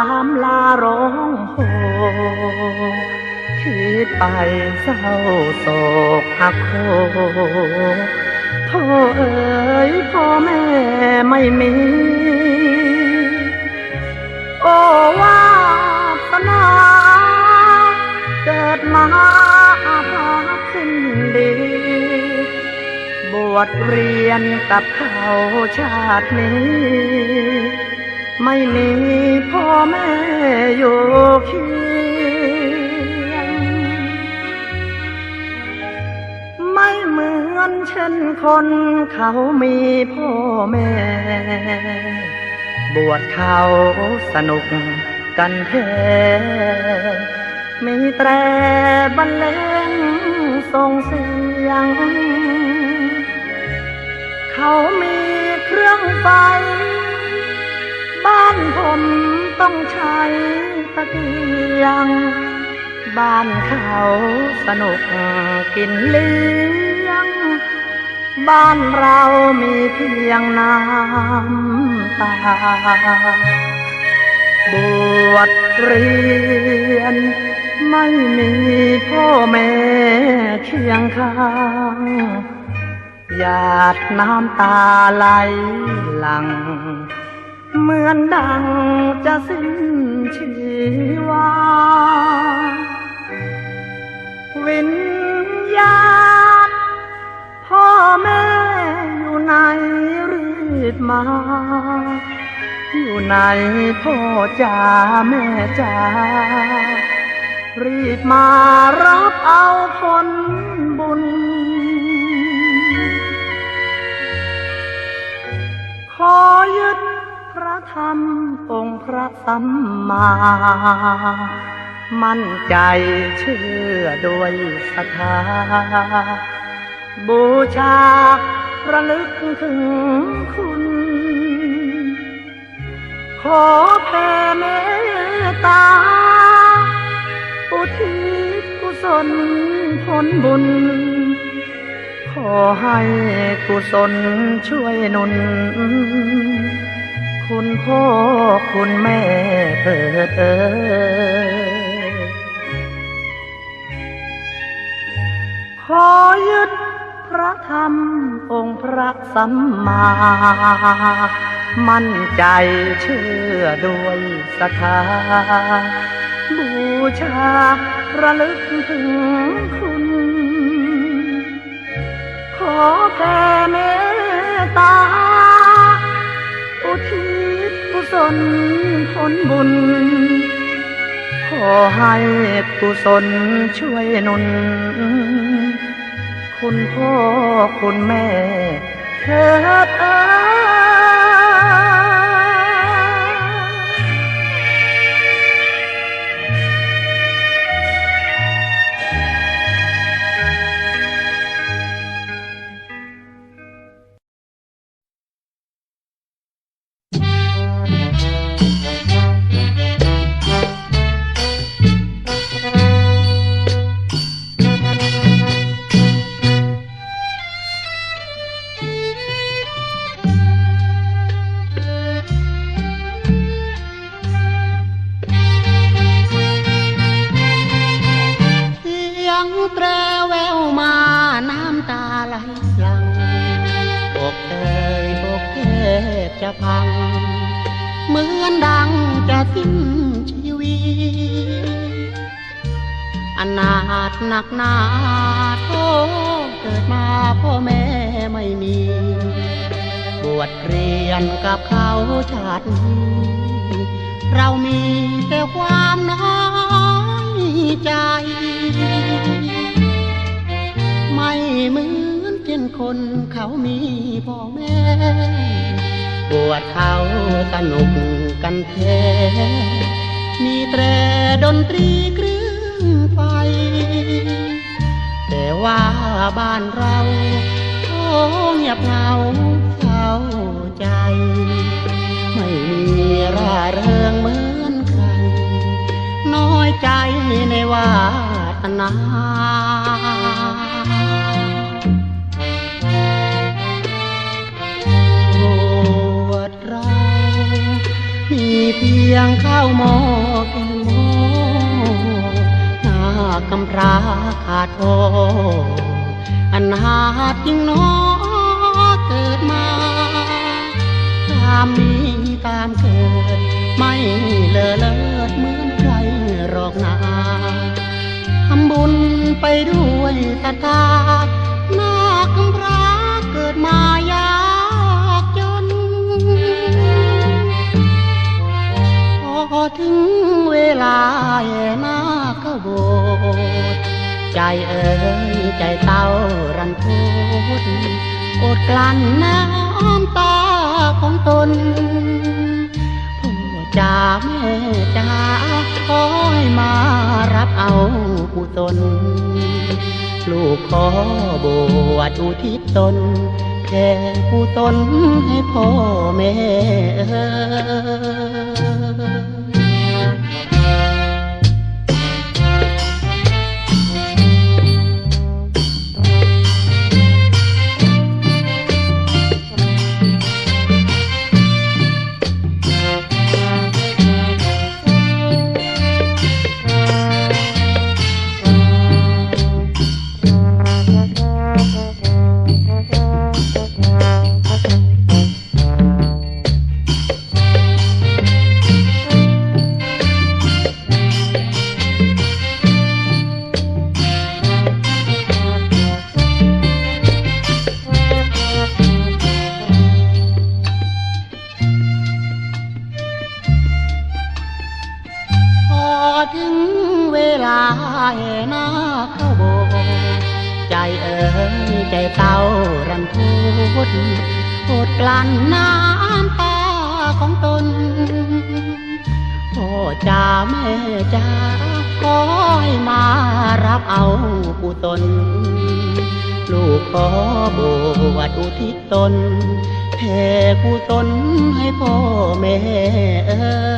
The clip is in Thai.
ามลาร้องโหคิดไปเศร้าโศกหักโหพ่อเอ๋ยพ่อแม่ไม่มี โอ้วาสนาเกิดมาอาภัพสิ้นดีบวชเรียนกับเขาชาตินี้ ไม่มีพ่อแม่อยู่เคียง ไม่เหมือนเช่นคนเขามีพ่อแม่ บวชเขาสนุกกันแท้มีแตรบรรเลงส่งเสียง เขามีเครื่องไฟ บ้านผมต้องใช้ตะเกียง บ้านเขาสนุกกินเลี้ยง บ้านเรามีเพียงน้ำตา บวชเรียน ไม่มีพ่อแม่เคียงข้างหยาดน้ำตาไหลหลัง เหมือนดังจะสิ้นชีวา วิญญาณพ่อแม่อยู่ไหนรีบมา อยู่ไหนพ่อจ๋าแม่จ๋ารีบมารับเอาผล สัมมา มั่นใจเชื่อด้วยศรัทธา บูชาระลึกถึงคุณ ขอแผ่เมตตา อุทิศกุศลผลบุญ ขอให้กุศลช่วยนุน คุณพ่อคุณแม่เถิดเอ่ยขอยึดพระธรรมองค์พระสัมมา มั่นใจเชื่อด้วยศรัทธาบูชาระลึกถึงคุณ นผลบุญ ขอให้กุศลช่วยนุน คุณพ่อคุณแม่เถิดเอ่ำตาไหลหลังอกเอ่ยอกแทบจะพัง เหมือนดังจะสิ้นชีวิตอนาถหนักหนาโทเกิดมาพ่อแม่ไม่มี บวชเรียนกับเขาชาตินี้เรามีแต่ความน้อยใจ ไม่เหมือ เช่นคนเขามีพ่อแม่บวชเขาสนุกกันแท้มีแตรดนตรีเครื่องไฟ แต่ว่าบ้านเราโอ้เงียบเหงาเศร้าใจ ไม่มีร่าเริงเหมือนใครน้อยใจในวาสนา ยงข้าวหม้อแกงหม้อหน้ากำพร้าขาดโออันหาจริงหนอเกิดมาตามมีตามเกิด ไม่เลอเลิศเหมือนใครหรอกนาทำบุญไปด้วยศรัทธา ใจเอ๋ยใจเต้ารันทุดอดกลั้นน้ำตาของตนพ่อจ๋าแม่จ๋าขอให้มารับเอากุศลลูกขอบวชอุทิศตนแผ่กุศลให้พ่อแม่เอ๋ย ถึงเวลาแห่นาเข้าโบสถ์ใจเอ๋ยใจเต้ารันทุดอดกลั้นน้ำตาของตนพ่อจ๋าแม่จ๋าขอให้มารับเอากุศลลูกขอบวชอุทิศตนแผ่กุศลให้พ่อแม่เอ๋ย